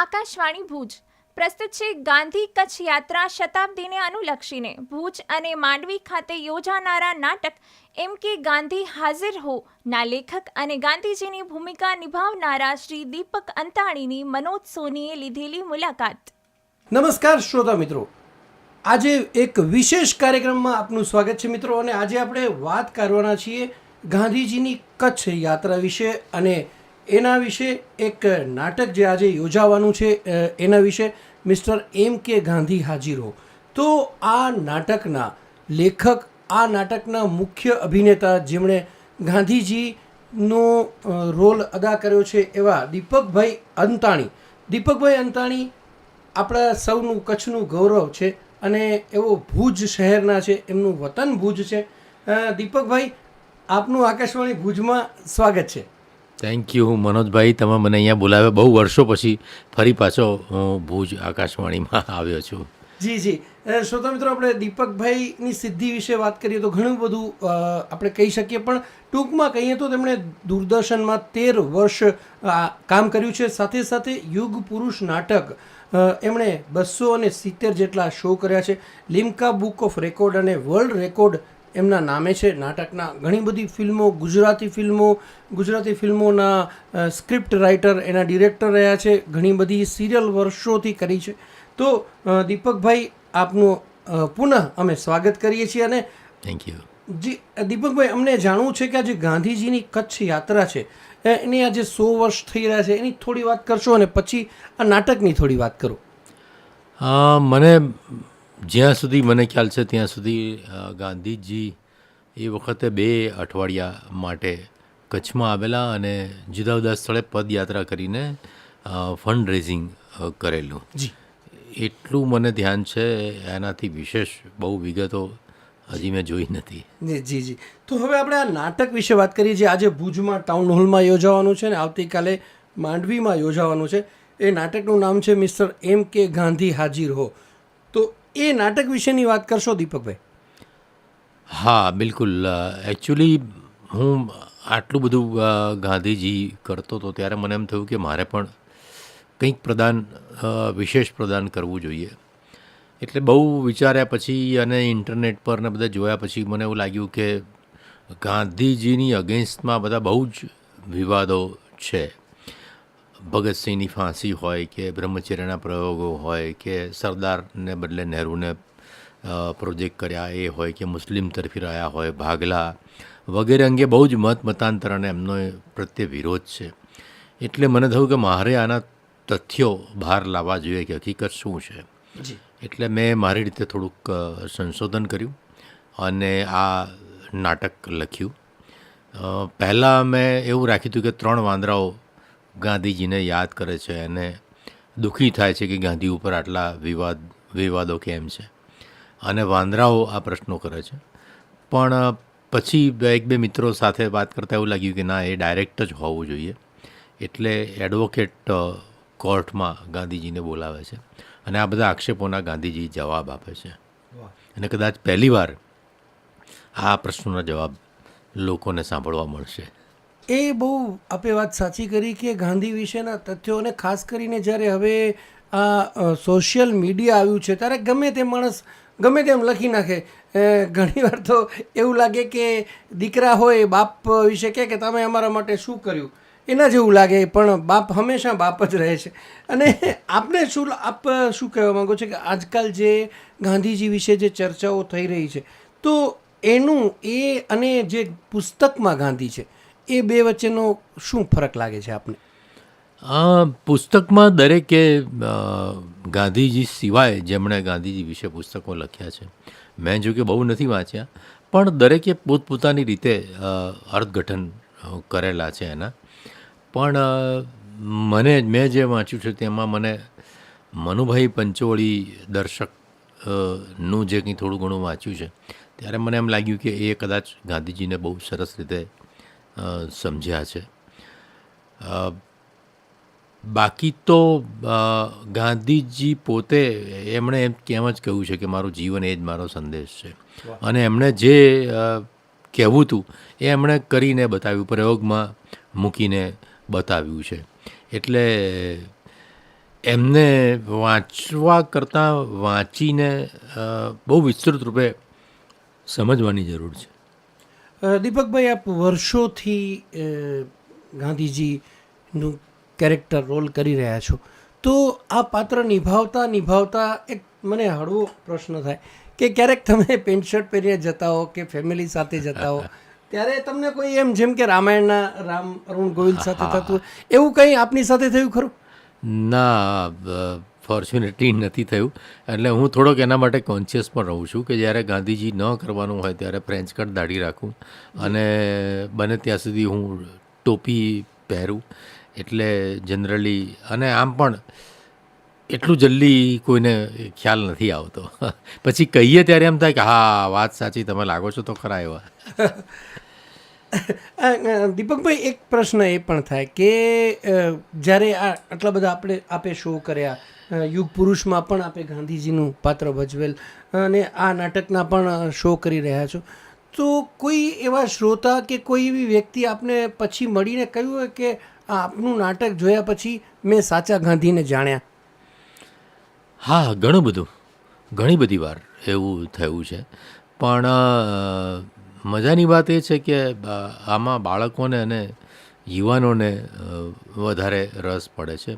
આકાશવાણી ભુજ. પ્રસ્તુત છે ગાંધી કચ્છ યાત્રા શતાબ્દીને અનુલક્ષીને. ભુજ અને માંડવી ખાતે યોજાનારા નાટક એમ કે ગાંધી હાજર હો. ના લેખક અને ગાંધીજીની ભૂમિકા નિભાવનારા શ્રી દીપક અંતાણીની મનોજ સોનીએ લીધેલી મુલાકાત. નમસ્કાર શ્રોતા મિત્રો. આજે એક વિશેષ કાર્યક્રમમાં આપનું સ્વાગત છે મિત્રો. અને આજે આપણે વાત કરવાના છીએ ગાંધીજીની કચ્છ યાત્રા વિશે અને એના વિશે એક નાટક જે આજે યોજાવાનું છે એના વિશે મિસ્ટર એમ કે ગાંધી હાજીરો તો આ નાટકના લેખક, આ નાટકના મુખ્ય અભિનેતા જેમણે ગાંધીજીનો રોલ અદા કર્યો છે એવા દીપકભાઈ અંતાણી. દીપકભાઈ અંતાણી આપણા સૌનું કચ્છનું ગૌરવ છે અને એવો ભુજ શહેરના છે, એમનું વતન ભુજ છે. દીપકભાઈ, આપનું આકાશવાણી ભુજમાં સ્વાગત છે. થેન્ક યુ મનોજભાઈ. તમે મને અહીંયા બોલાવ્યા બહુ વર્ષો પછી ફરી પાછો હું ભુજ આકાશવાણીમાં આવ્યો છું. જી જી. શ્રોતા મિત્રો, આપણે દીપકભાઈની સિદ્ધિ વિશે વાત કરીએ તો ઘણું બધું આપણે કહી શકીએ, પણ ટૂંકમાં કહીએ તો તેમણે દૂરદર્શનમાં તેર વર્ષ કામ કર્યું છે. સાથે સાથે યુગ પુરુષ નાટક એમણે બસો અને સિત્તેર જેટલા શો કર્યા છે. લિમ્કા બુક ઓફ રેકોર્ડ અને વર્લ્ડ રેકોર્ડ એમના નામે છે. નાટકના ઘણી બધી ફિલ્મો ગુજરાતી ફિલ્મો ગુજરાતી ફિલ્મોના સ્ક્રિપ્ટ રાઇટર એના ડિરેક્ટર રહ્યા છે. ઘણી બધી સિરિયલ વર્ષોથી કરી છે. તો દીપકભાઈ આપનું પુનઃ અમે સ્વાગત કરીએ છીએ અને થેન્ક યુ જી દીપકભાઈ અમને જાણવું છે કે આજે ગાંધીજીની કચ્છ યાત્રા છે. એની આજે સો વર્ષ થઈ રહ્યા છે. એની થોડી વાત કરશો અને પછી આ નાટકની થોડી વાત કરો. મને જ્યાં સુધી મને ખ્યાલ છે ત્યાં સુધી ગાંધીજી એ વખતે બે અઠવાડિયા માટે કચ્છમાં આવેલા અને જુદા જુદા સ્થળે પદયાત્રા કરીને ફંડ રેઝિંગ કરેલું. જી. એટલું મને ધ્યાન છે એનાથી વિશેષ બહુ વિગતો હજી મેં જોઈ નથી. જી જી જી. તો હવે આપણે આ નાટક વિશે વાત કરીએ જે આજે ભુજમાં ટાઉન હોલમાં યોજાવાનું છે ને આવતીકાલે માંડવીમાં યોજાવાનું છે. એ નાટકનું નામ છે મિસ્ટર એમ કે ગાંધી હાજીર હો તો એ નાટક વિશેની વાત કરશો, દીપકભાઈ? હા, બિલકુલ. એકચ્યુઅલી હું આટલું બધું ગાંધીજી કરતો હતો ત્યારે મને એમ થયું કે મારે પણ કંઈક પ્રદાન વિશેષ પ્રદાન કરવું જોઈએ. એટલે બહુ વિચાર્યા પછી અને ઇન્ટરનેટ પર ને બધા જોયા પછી મને એવું લાગ્યું કે ગાંધીજીની અગેન્સ્ટમાં બધા બહુ જ વિવાદો છે. ભગતસિંહની ફાંસી હોય કે બ્રહ્મચર્યના પ્રયોગો હોય કે સરદારને બદલે નહેરુને પ્રોજેક્ટ કર્યા એ હોય કે મુસ્લિમ તરફી રહ્યા હોય ભાગલા વગેરે અંગે બહુ જ મત મતાંતર અને એમનો પ્રત્યે વિરોધ છે. એટલે મને થયું કે મારે આના તથ્યો બહાર લાવવા જોઈએ કે હકીકત શું છે. એટલે મેં મારી રીતે થોડુંક સંશોધન કર્યું અને આ નાટક લખ્યું. પહેલાં મેં એવું રાખ્યું હતું કે ત્રણ વાંદરાઓ ગાંધીજીને યાદ કરે છે અને દુઃખી થાય છે કે ગાંધી ઉપર આટલા વિવાદ, વિવાદો કેમ છે? અને વાંદરાઓ આ પ્રશ્નો કરે છે. પણ પછી એક, બે મિત્રો સાથે વાત કરતાં એવું લાગ્યું કે ના, એ ડાયરેક્ટ જ હોવું જોઈએ. એટલે એડવોકેટ કોર્ટમાં ગાંધીજીને બોલાવે છે અને આ બધા આક્ષેપોના ગાંધીજી જવાબ આપે છે. અને કદાચ પહેલીવાર આ પ્રશ્નોના જવાબ લોકોને સાંભળવા મળશે. એ બહુ આપે વાત સાચી કરી કે ગાંધી વિશેના તથ્યો અને ખાસ કરીને જ્યારે હવે આ સોશિયલ મીડિયા આવ્યું છે, ત્યારે ગમે તે માણસ, ગમે તેમ લખી નાખે. ઘણીવાર તો એવું લાગે કે દીકરા હોય, બાપ વિશે કહે કે તમે અમારા માટે શું કર્યું? એના જેવું લાગે, પણ બાપ હંમેશા બાપ જ રહે છે. અને આપને શું આપ શું કહેવા માગો છો કે આજકાલ જે ગાંધીજી વિશે જે ચર્ચાઓ થઈ રહી છે, તો એનું એ અને જે પુસ્તકમાં ગાંધી છે એ બે વચ્ચેનો શું ફરક લાગે છે આપને? આ પુસ્તકમાં દરેકે ગાંધીજી સિવાય જેમણે ગાંધીજી વિશે પુસ્તકો લખ્યા છે, મેં જો કે બહુ નથી વાંચ્યા, પણ દરેકે પોતપોતાની રીતે અર્થઘટન કરેલા છે એના. પણ મને, મેં જે વાંચ્યું છે તેમાં મને મનુભાઈ પંચોળી દર્શકનું જે કંઈ થોડું ઘણું વાંચ્યું છે, ત્યારે મને એમ લાગ્યું કે એ કદાચ ગાંધીજીને બહુ સરસ રીતે સમજ્યા છે. બાકી તો ગાંધીજી પોતે એમણે એમ કેમ જ કહ્યું છે કે મારું જીવન એ જ મારો સંદેશ છે. અને એમણે જે કહેવું હતું એ એમણે કરીને બતાવ્યું પ્રયોગમાં મૂકીને બતાવ્યું છે. એટલે એમને વાંચવા કરતાં વાંચીને બહુ વિસ્તૃત રૂપે સમજવાની જરૂર છે. દીપકભાઈ આપ વર્ષોથી ગાંધીજીનું કેરેક્ટર રોલ કરી રહ્યા છો. તો આ પાત્ર નિભાવતા નિભાવતા એક મને હળવો પ્રશ્ન થાય કે ક્યારેક તમે પેન્ટ શર્ટ પહેરીને જતા હો કે ફેમિલી સાથે જતા હો ત્યારે તમને કોઈ એમ જેમ કે રામાયણના રામ અરુણ ગોવિલ સાથે થતું એવું કંઈ આપની સાથે થયું ખરું? ના ફોર્ચ્યુનેટલી નથી થયું. એટલે હું થોડોક એના માટે કોન્શિયસ પણ રહું છું કે જ્યારે ગાંધીજી ન કરવાનું હોય ત્યારે ફ્રેન્ચ કટ દાઢી રાખું. અને બને ત્યાં સુધી હું ટોપી પહેરું. એટલે જનરલી અને આમ પણ એટલું જલ્દી કોઈને ખ્યાલ નથી આવતો. પછી કહીએ ત્યારે એમ થાય કે, હા, વાત સાચી, તમે લાગો છો તો ખરા એવા. દીપકભાઈ, એક પ્રશ્ન એ પણ થાય કે જ્યારે આ આટલા બધા આપણે, આપે શો કર્યા યુગ પુરુષમાં પણ આપે ગાંધીજીનું પાત્ર ભજવેલ, અને આ નાટકના પણ શો કરી રહ્યા છો. તો કોઈ એવા શ્રોતા કે કોઈ એવી વ્યક્તિ આપને પછી મળીને કહ્યું હોય કે, આ આપનું નાટક જોયા પછી મેં સાચા ગાંધીને જાણ્યા હા, ઘણું બધું. ઘણી બધી વાર એવું થયું છે. પણ મજાની વાત એ છે કે આમાં બાળકોને અને યુવાનોને વધારે રસ પડે છે.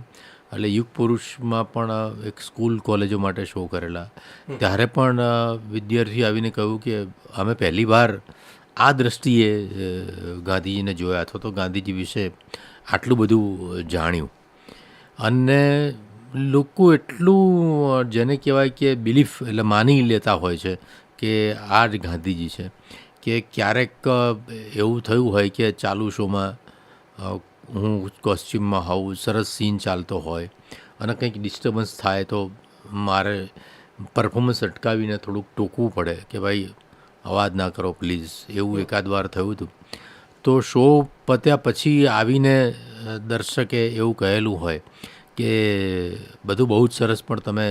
એટલે યુગ પુરુષમાં પણ એક સ્કૂલ કોલેજો માટે શો કરેલા. ત્યારે પણ વિદ્યાર્થી આવીને કહ્યું કે અમે પહેલી વાર આ દ્રષ્ટિએ ગાંધીજીને જોયા અથવા તો ગાંધીજી વિશે આટલું બધું જાણ્યું. અને લોકો એટલું જેને કહેવાય કે બિલીફ એટલે માની લેતા હોય છે કે આ જ ગાંધીજી છે. કે ક્યારેક એવું થયું હોય કે ચાલુ શોમાં હું કોસ્ચ્યુમમાં હોઉં, સરસ સીન ચાલતો હોય અને કંઈક ડિસ્ટર્બન્સ થાય તો મારે પરફોર્મન્સ અટકાવીને થોડુંક ટોકવું પડે કે ભાઈ, અવાજ ના કરો પ્લીઝ, એવું એકાદ વાર થયું હતું. તો શો પત્યા પછી આવીને દર્શકે એવું કહેલું હોય કે બધું બહુ જ સરસ પણ તમે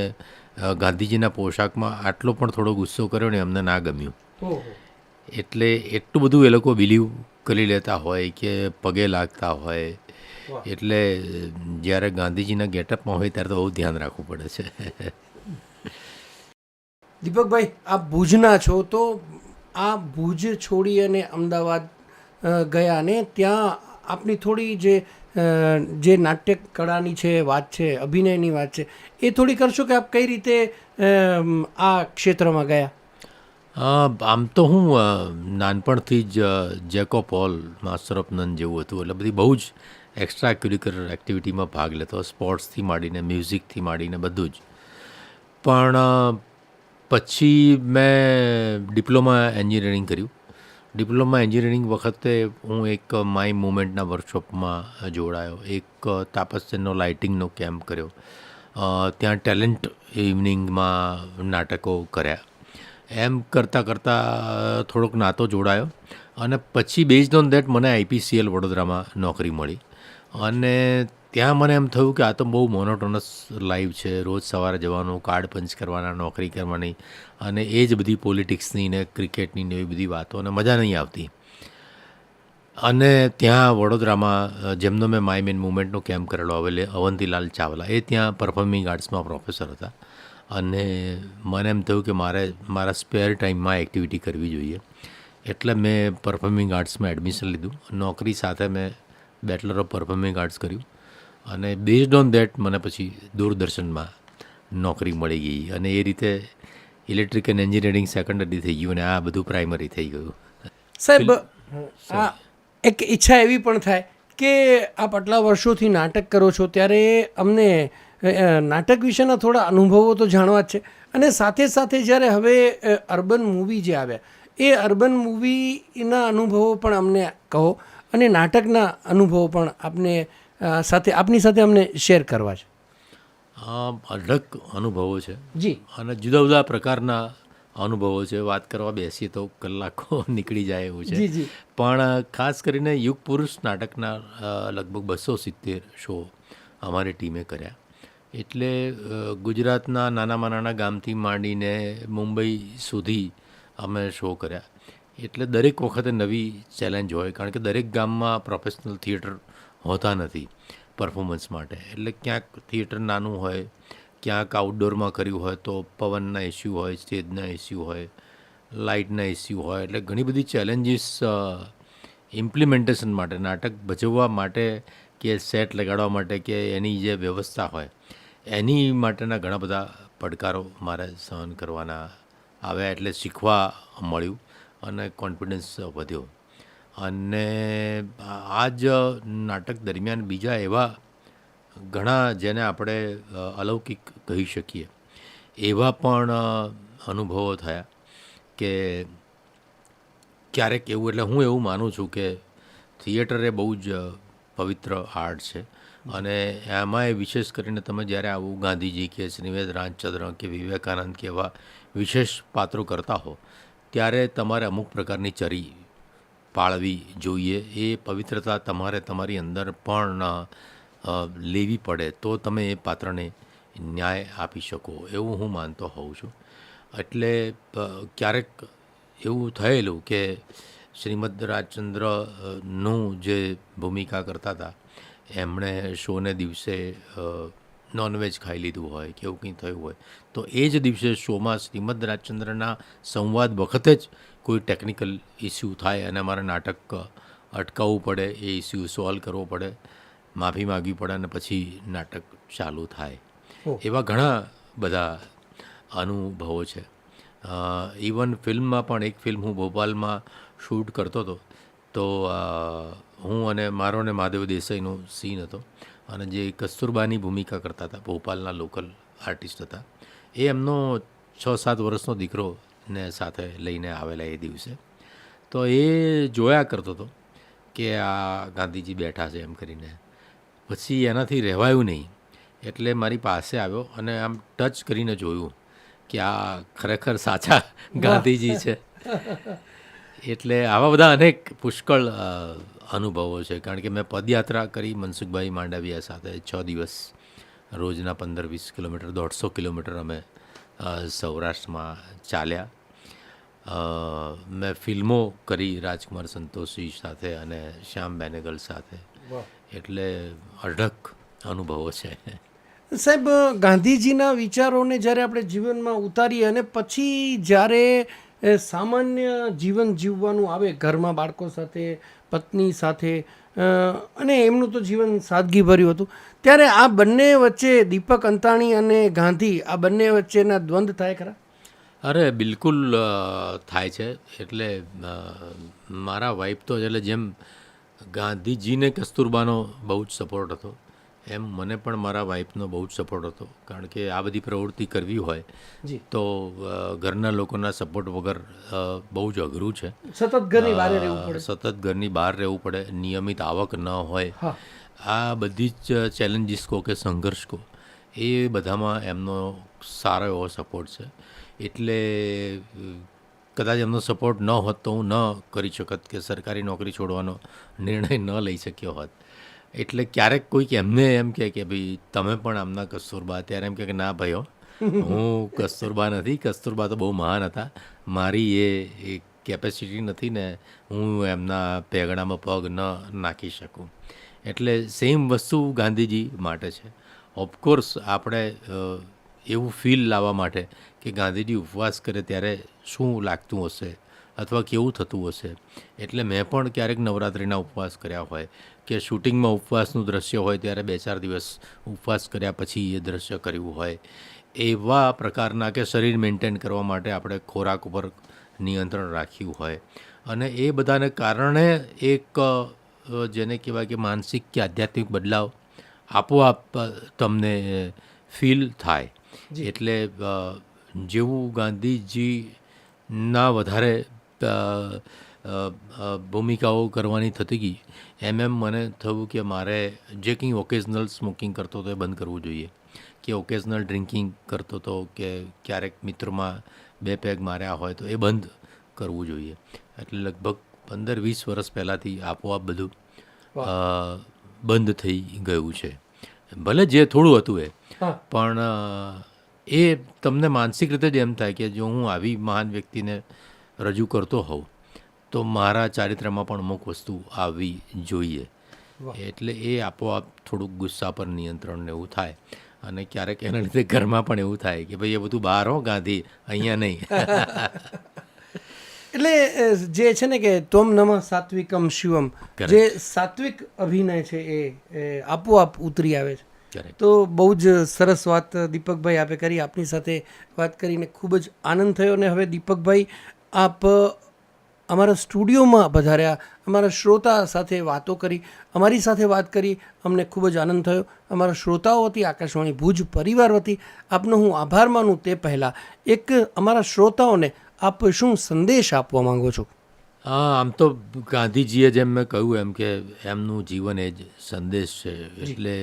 ગાંધીજીના પોશાકમાં આટલો પણ થોડો ગુસ્સો કર્યો ને અમને ના ગમ્યું. એટલે એટલું બધું એ લોકો બિલીવ કરી લેતા હોય કે પગે લાગતા હોય. એટલે જ્યારે ગાંધીજીના ગેટઅપમાં હોય ત્યારે તો બહુ ધ્યાન રાખવું પડે છે. દીપકભાઈ આપ ભુજના છો તો આ ભુજ છોડી અને અમદાવાદ ગયા ને ત્યાં આપની થોડી જે જે નાટ્ય કળાની છે વાત છે અભિનયની વાત છે એ થોડી કરશો કે આપ કઈ રીતે આ ક્ષેત્રમાં ગયા? આમ તો હું નાનપણથી જ jack of jack of all master of none જેવું હતું. એટલે બધી બહુ જ એક્સ્ટ્રા ક્યુરિક્યુલર એક્ટિવિટીમાં ભાગ લેતો સ્પોર્ટ્સથી માંડીને મ્યુઝિકથી માંડીને, બધું જ. પણ પછી મેં ડિપ્લોમા એન્જિનિયરિંગ કર્યું. ડિપ્લોમા એન્જિનિયરિંગ વખતે હું એક માય મુમેન્ટના વર્કશોપમાં જોડાયો. એક તાપસ્યનો લાઇટિંગનો કેમ્પ કર્યો. ત્યાં ટેલેન્ટ ઇવનિંગમાં નાટકો કર્યા. એમ કરતાં કરતાં થોડોક નાતો જોડાયો અને પછી બેઝડ ઓન દેટ મને આઈપીસીએલ વડોદરામાં નોકરી મળી. અને ત્યાં મને એમ થયું કે આ તો બહુ મોનોટોનસ લાઈફ છે. રોજ સવારે જવાનું કાર્ડ પંચ કરવાના, નોકરી કરવાની અને એ જ બધી પોલિટિક્સની ને ક્રિકેટની ને એવી બધી વાતો અને મજા નહીં આવતી. અને ત્યાં વડોદરામાં જેમનો મેં માય મેન મુવમેન્ટનો કેમ્પ કરેલો આવેલે અવંતીલાલ ચાવલા, એ ત્યાં પરફોર્મિંગ આર્ટ્સમાં પ્રોફેસર હતા. અને મને એમ થયું કે મારે મારા સ્પેર ટાઈમમાં એક્ટિવિટી કરવી જોઈએ. એટલે મેં પરફોર્મિંગ આર્ટ્સમાં એડમિશન લીધું નોકરી સાથે મેં બેચલર ઓફ પરફોર્મિંગ આર્ટ્સ કર્યું. અને બેઝડ ઓન દેટ મને પછી દૂરદર્શનમાં નોકરી મળી ગઈ અને એ રીતે ઇલેક્ટ્રિક એન્ડ એન્જિનિયરિંગ સેકન્ડરી થઈ ગયું અને આ બધું પ્રાઇમરી થઈ ગયું. સાહેબ આ એક ઈચ્છા એવી પણ થાય કે આપ આટલા વર્ષોથી નાટક કરો છો ત્યારે અમને નાટક વિશેના થોડા અનુભવો તો જાણવા જ છે. અને સાથે સાથે જ્યારે હવે અર્બન મૂવી જે આવ્યા એ અર્બન મૂવીના અનુભવો પણ અમને કહો અને નાટકના અનુભવો પણ આપને સાથે આપની સાથે અમને શેર કરવા છે. આ અઢળક અનુભવો છે. જી. અને જુદા જુદા પ્રકારના અનુભવો છે. વાત કરવા બેસીએ તો કલાકો નીકળી જાય એવું છે. પણ ખાસ કરીને યુગ પુરુષ નાટકના લગભગ બસો સિત્તેર શો અમારી ટીમે કર્યા. એટલે ગુજરાતના નાનામાં નાના ગામથી માંડીને મુંબઈ સુધી અમે શો કર્યા. એટલે દરેક વખતે નવી ચેલેન્જ હોય, કારણ કે દરેક ગામમાં પ્રોફેશનલ થિયેટર હોતા નથી પરફોર્મન્સ માટે. એટલે ક્યાંક થિયેટર નાનું હોય, ક્યાંક આઉટડોરમાં કર્યું હોય તો પવનના ઇસ્યુ હોય, સ્ટેજના ઇસ્યુ હોય, લાઇટના ઇસ્યુ હોય. એટલે ઘણી બધી ચેલેન્જીસ ઇમ્પ્લિમેન્ટેશન માટે, નાટક ભજવવા માટે કે સેટ લગાડવા માટે કે એની જે વ્યવસ્થા હોય એની માટેના ઘણા બધા પડકારો મારે સહન કરવાના આવ્યા એટલે શીખવા મળ્યું અને કોન્ફિડન્સ વધ્યો. અને આ જ નાટક દરમિયાન બીજા એવા ઘણા જેને આપણે અલૌકિક કહી શકીએ, એવા પણ અનુભવો થયા કે ક્યારેક એવું, એટલે હું એવું માનું છું કે થિયેટર એ બહુ જ પવિત્ર આર્ટ છે. અને એમાંય વિશેષ કરીને તમે જ્યારે આવું ગાંધીજી કે શ્રીવેદ રામચંદ્ર કે વિવેકાનંદ કે એવા વિશેષ પાત્રો કરતા હો, ત્યારે તમારે અમુક પ્રકારની ચરી પાળવી જોઈએ. એ પવિત્રતા તમારે તમારી અંદર પણ લેવી પડે તો તમે એ પાત્રને ન્યાય આપી શકો. એવું હું માનતો હોઉં છું. એટલે ક્યારેક એવું થયેલું કે શ્રીમદ રાજચંદ્રનું જે ભૂમિકા કરતા હતા એમણે શોને દિવસે નોનવેજ ખાઈ લીધું હોય કે એવું કંઈ થયું હોય તો એ જ દિવસે શોમાં શ્રીમદ રાજચંદ્રના સંવાદ વખતે જ કોઈ ટેકનિકલ ઇસ્યુ થાય અને અમારે નાટક અટકાવવું પડે એ ઇસ્યુ સોલ્વ કરવો પડે માફી માગવી પડે અને પછી નાટક ચાલુ થાય. એવા ઘણા બધા અનુભવો છે. ઇવન ફિલ્મમાં પણ એક ફિલ્મ હું ભોપાલમાં શૂટ કરતો હતો તો હું અને મારો અને મહાદેવ દેસાઈનો સીન હતો અને જે કસ્તુરબાની ભૂમિકા કરતા હતા ભોપાલના લોકલ આર્ટિસ્ટ હતા એ એમનો છ સાત વર્ષનો દીકરો ને સાથે લઈને આવેલા એ દિવસે. તો એ જોયા કરતો હતો કે આ ગાંધીજી બેઠા છે એમ કરીને. પછી એનાથી રહેવાયું નહીં એટલે મારી પાસે આવ્યો અને આમ ટચ કરીને જોયું કે આ ખરેખર સાચા ગાંધીજી છે. એટલે આવા બધા અનેક પુષ્કળ અનુભવો છે. કારણ કે મેં પદયાત્રા કરી મનસુખભાઈ માંડવિયા સાથે છ દિવસ. રોજના પંદર વીસ કિલોમીટર દોઢસો કિલોમીટર અમે સૌરાષ્ટ્રમાં ચાલ્યા. મેં ફિલ્મો કરી રાજકુમાર સંતોષી સાથે અને શ્યામ બેનેગલ સાથે. એટલે અઢળક અનુભવો છે. સાહેબ ગાંધીજીના વિચારોને જ્યારે આપણે જીવનમાં ઉતારીએ અને પછી જ્યારે એ, સામાન્ય જીવન જીવવાનું આવે ઘરમાં બાળકો સાથે પત્ની સાથે અને એમનું તો જીવન સાદગીભર્યું હતું. ત્યારે આ બંને વચ્ચે દીપક અંતાણી અને ગાંધી આ બંને વચ્ચેના દ્વંદ થાય ખરા? અરે બિલકુલ થાય છે. એટલે મારા વાઈફ તો એટલે જેમ ગાંધીજીને કસ્તુરબાનો બહુ જ સપોર્ટ હતો. એમ મને પણ મારા વાઈફનો બહુ જ સપોર્ટ હતો. કારણ કે આ બધી પ્રવૃત્તિ કરવી હોય તો ઘરના લોકોના સપોર્ટ વગર બહુ જ અઘરું છે. સતત ઘરની બહાર રહેવું પડે. સતત ઘરની બહાર રહેવું પડે. નિયમિત આવક ન હોય. આ બધી જ ચેલેન્જીસ કહો કે સંઘર્ષ કહો એ બધામાં એમનો સારો એવો સપોર્ટ છે. એટલે કદાચ એમનો સપોર્ટ ન હોત તો હું ન કરી શકત કે સરકારી નોકરી છોડવાનો નિર્ણય ન લઈ શક્યો હોત. એટલે ક્યારેક કોઈક એમને એમ કહે કે, ભાઈ, તમે પણ આમના કસ્તુરબા ત્યારે એમ કે, ના ભાઈઓ હું કસ્તુરબા નથી. કસ્તુરબા તો બહુ મહાન હતા. મારી એ એક કેપેસિટી નથી ને હું એમના પેગડામાં પગ ન નાખી શકું. એટલે સેમ વસ્તુ ગાંધીજી માટે છે. ઓફકોર્સ આપણે એવું ફીલ લાવવા માટે કે ગાંધીજી ઉપવાસ કરે ત્યારે શું લાગતું હશે? અથવા કેવું થતું હશે? એટલે મેં પણ ક્યારેક નવરાત્રિના ઉપવાસ કર્યા હોય કે શૂટિંગમાં ઉપવાસનું દ્રશ્ય હોય ત્યારે બે ચાર દિવસ ઉપવાસ કર્યા પછી એ દ્રશ્ય કર્યું હોય. એવા પ્રકારના કે શરીર મેન્ટેન કરવા માટે આપણે ખોરાક ઉપર નિયંત્રણ રાખ્યું હોય. અને એ બધાને કારણે એક જેને કહેવાય કે માનસિક કે આધ્યાત્મિક બદલાવ આપોઆપ તમને ફીલ થાય. એટલે જેવું ગાંધીજીના વધારે ભૂમિકાઓ કરવાની થતી ગઈ. એમ એમ મને થયું કે મારે જે કંઈ ઓકેઝનલ સ્મોકિંગ કરતો હતો એ બંધ કરવું જોઈએ. કે ઓકેઝનલ ડ્રિંકિંગ કરતો હતો કે ક્યારેક મિત્રમાં બે પેગ માર્યા હોય તો એ બંધ કરવું જોઈએ. એટલે લગભગ પંદર વીસ વર્ષ પહેલાંથી આપોઆપ બધું બંધ થઈ ગયું છે. ભલે જે થોડું હતું એ પણ એ તમને માનસિક રીતે જ એમ થાય કે જો હું આવી મહાન વ્યક્તિને રજૂ કરતો હોઉં તો મારા ચારિત્રમાં પણ અમુક વસ્તુ આવવી જોઈએ. એટલે એ આપોઆપ થોડુંક ગુસ્સા પર નિયંત્રણ ને એવું થાય. અને ક્યારેક એના લીધે ઘરમાં પણ એવું થાય કે ભાઈ એ બધું બહાર હો ગાંધી અહીંયા નહીં. એટલે જે છે ને કે તોમ નમ સાત્વિકમ શિવમ. જે સાત્વિક અભિનય છે એ એ આપોઆપ ઉતરી આવે છે. તો બહુ જ સરસ વાત દીપકભાઈ આપે કરી. આપની સાથે વાત કરીને ખૂબ જ આનંદ થયો અને હવે દીપકભાઈ આપ અમારા સ્ટુડિયોમાં પધાર્યા અમારા શ્રોતા સાથે વાતો કરી અમારી સાથે વાત કરી અમને ખૂબ જ આનંદ થયો. અમારા શ્રોતાઓ વતી આકાશવાણી ભુજ પરિવાર વતી આપનો હું આભાર માનું તે પહેલાં. એક અમારા શ્રોતાઓને આપ શું સંદેશ આપવા માંગો છો? હા આમ તો ગાંધીજીએ જેમ મેં કહ્યું એમ કે એમનું જીવન એ જ સંદેશ છે. એટલે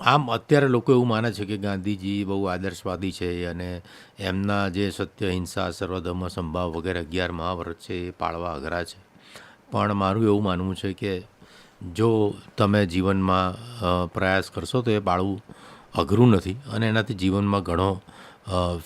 આમ અત્યારે લોકો એવું માને છે કે ગાંધીજી બહુ આદર્શવાદી છે અને એમના જે સત્ય, હિંસા, સર્વધર્મ, સંભાવ વગેરે અગિયાર મહાવ્રત છે એ પાળવા અઘરા છે. પણ મારું એવું માનવું છે કે જો તમે જીવનમાં પ્રયાસ કરશો તો એ પાળવું અઘરું નથી અને એનાથી જીવનમાં ઘણો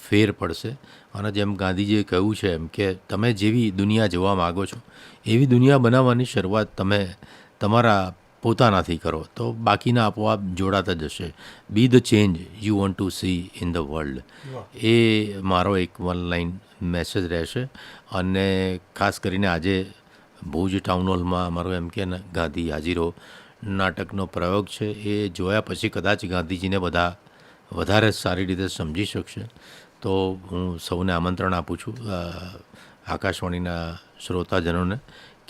ફેર પડશે. અને જેમ ગાંધીજીએ કહ્યું છે એમ કે તમે જેવી દુનિયા જોવા માગો છો, એવી દુનિયા બનાવવાની શરૂઆત તમે તમારા પોતાનાથી કરો તો બાકીના આપોઆપ જોડાતા જશે. Be the change you want to see in the world એ મારો એક વન લાઈન મેસેજ રહેશે. અને ખાસ કરીને આજે ભુજ ટાઉન હોલમાં અમારો એમ કે ગાંધી હાજીરો નાટકનો પ્રયોગ છે. એ જોયા પછી કદાચ ગાંધીજીને બધા વધારે સારી રીતે સમજી શકશે. તો હું સૌને આમંત્રણ આપું છું આકાશવાણીના શ્રોતાજનોને.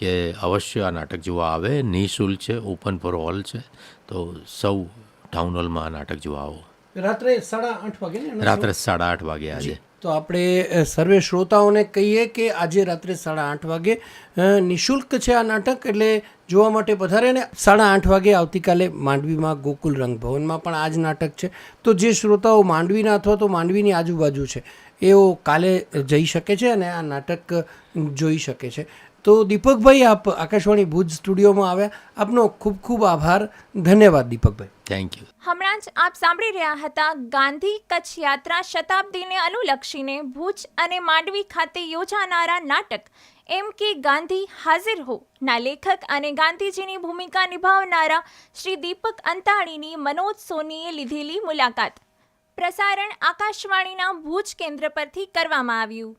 કે અવશ્ય આ નાટક જોવા આવે. નિઃશુલ્ક છે ઓપન ફોર ઓલ છે. તો સૌ ટાઉન હોલમાં આ નાટક જોવા આવો. રાત્રે સાડા આઠ વાગે રાત્રે સાડા આઠ વાગે આજે. તો આપણે સર્વે શ્રોતાઓને કહીએ કે આજે રાત્રે સાડા આઠ વાગે નિઃશુલ્ક છે આ નાટક એટલે જોવા માટે પધારે ને સાડા આઠ વાગે આવતીકાલે માંડવીમાં ગોકુલ રંગભવનમાં પણ આ જ નાટક છે. તો જે શ્રોતાઓ માંડવીના અથવા તો માંડવીની આજુબાજુ છે એઓ કાલે જઈ શકે છે અને આ નાટક જોઈ શકે છે. તો દીપકભાઈ આપ આકાશવાણી ભુજ સ્ટુડિયોમાં આવ્યા. આપનો ખૂબ ખૂબ આભાર. ધન્યવાદ દીપકભાઈ. થેન્ક યુ હમણાં જ આપ સાંભળી રહ્યા હતા ગાંધી કચ્છ યાત્રા શતાબ્દીને અનુલક્ષીને ભુજ અને માંડવી ખાતે યોજાનારા નાટક. એમ કે ગાંધી હાજર હો. ના લેખક અને ગાંધીજીની ભૂમિકા નિભાવનારા શ્રી દીપક અંતાણીની મનોજ સોનીએ લીધેલી મુલાકાત. પ્રસારણ આકાશવાણીના ભુજ કેન્દ્ર પરથી કરવામાં આવ્યું.